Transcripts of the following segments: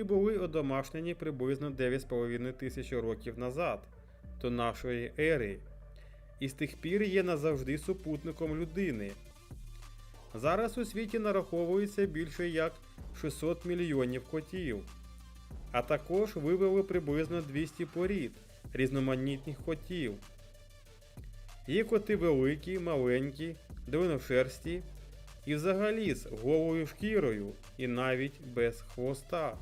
Коти були одомашнені приблизно 9,5 тисяч років назад, до нашої ери, і з тих пір є назавжди супутником людини. Зараз у світі нараховується більше як 600 мільйонів котів, а також вивели приблизно 200 порід різноманітних котів. Є коти великі, маленькі, длинношерсті і взагалі з голою шкірою і навіть без хвоста.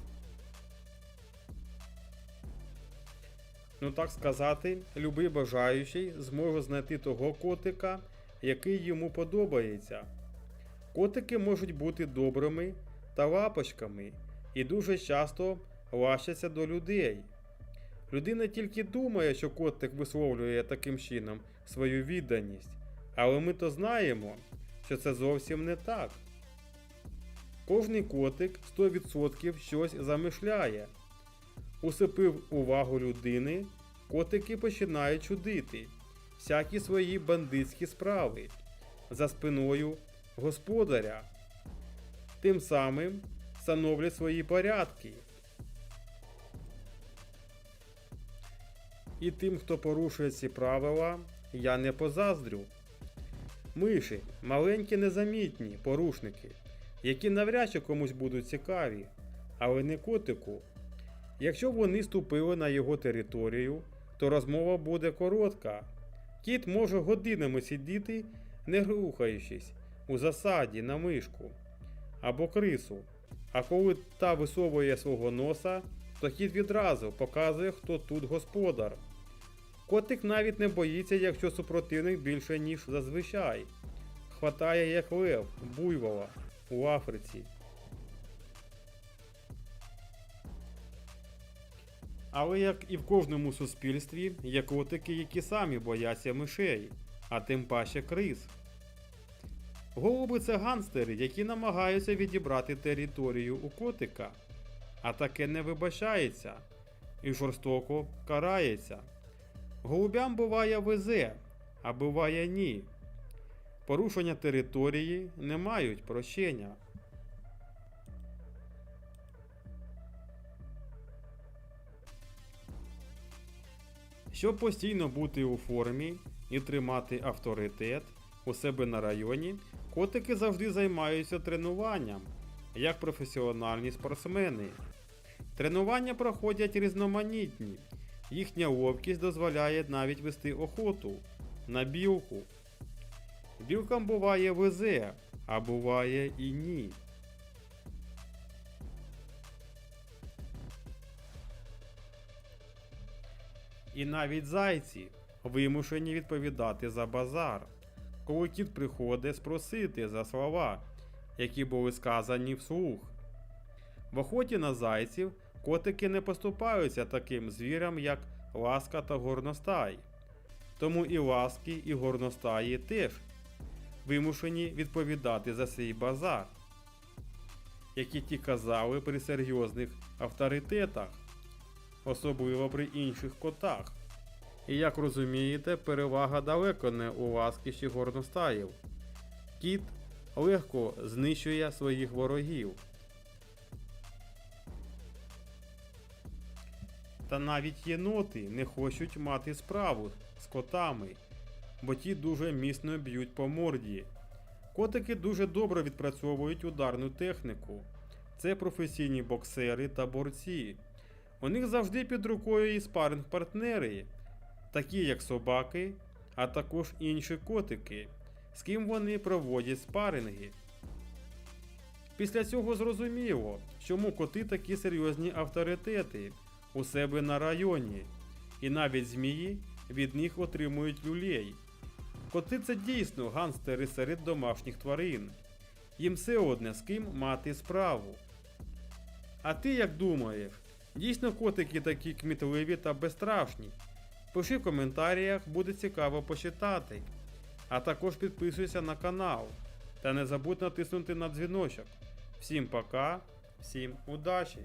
Ну так сказати, любий бажаючий зможе знайти того котика, який йому подобається. Котики можуть бути добрими та лапочками і дуже часто лащаться до людей. Людина тільки думає, що котик висловлює таким чином свою відданість, але ми то знаємо, що це зовсім не так. Кожний котик 100% щось замишляє. Усипив увагу людини, котики починають чудити всякі свої бандитські справи за спиною господаря. Тим самим становлять свої порядки. І тим, хто порушує ці правила, я не позаздрю. Миші маленькі незамітні порушники, які навряд чи комусь будуть цікаві, але не котику. Якщо вони ступили на його територію, то розмова буде коротка. Кіт може годинами сидіти, не рухаючись, у засаді на мишку або крису. А коли та висовує свого носа, то кіт відразу показує, хто тут господар. Котик навіть не боїться, якщо супротивник більше, ніж зазвичай. Хватає як лев, буйвола у Африці. Але як і в кожному суспільстві, є котики, які самі бояться мишей, а тим паче криз. Голуби це ганстери, які намагаються відібрати територію у котика, а таке не вибачається і жорстоко карається. Голубям буває везе, а буває ні. Порушення території не мають прощення. Щоб постійно бути у формі і тримати авторитет у себе на районі, котики завжди займаються тренуванням, як професіональні спортсмени. Тренування проходять різноманітні. Їхня ловкість дозволяє навіть вести охоту на білку. Білкам буває везе, а буває і ні. І навіть зайці вимушені відповідати за базар, коли кіт приходить спросити за слова, які були сказані вслух. В охоті на зайців котики не поступаються таким звірям, як ласка та горностай. Тому і ласки, і горностаї теж вимушені відповідати за свій базар, які ті казали при серйозних авторитетах, особливо при інших котах. І як розумієте, перевага далеко не у ласки чи горностаїв. Кіт легко знищує своїх ворогів. Та навіть єноти не хочуть мати справу з котами, бо ті дуже міцно б'ють по морді. Котики дуже добре відпрацьовують ударну техніку. Це професійні боксери та борці. У них завжди під рукою і спаринг-партнери, такі як собаки, а також інші котики, з ким вони проводять спаринги. Після цього зрозуміло, чому коти такі серйозні авторитети у себе на районі, і навіть змії від них отримують люлей. Коти це дійсно ганстери серед домашніх тварин. Їм все одне з ким мати справу. А ти як думаєш, дійсно котики такі кмітливі та безстрашні? Пиши в коментарях, буде цікаво почитати. А також підписуйся на канал. Та не забудь натиснути на дзвіночок. Всім пока, всім удачі!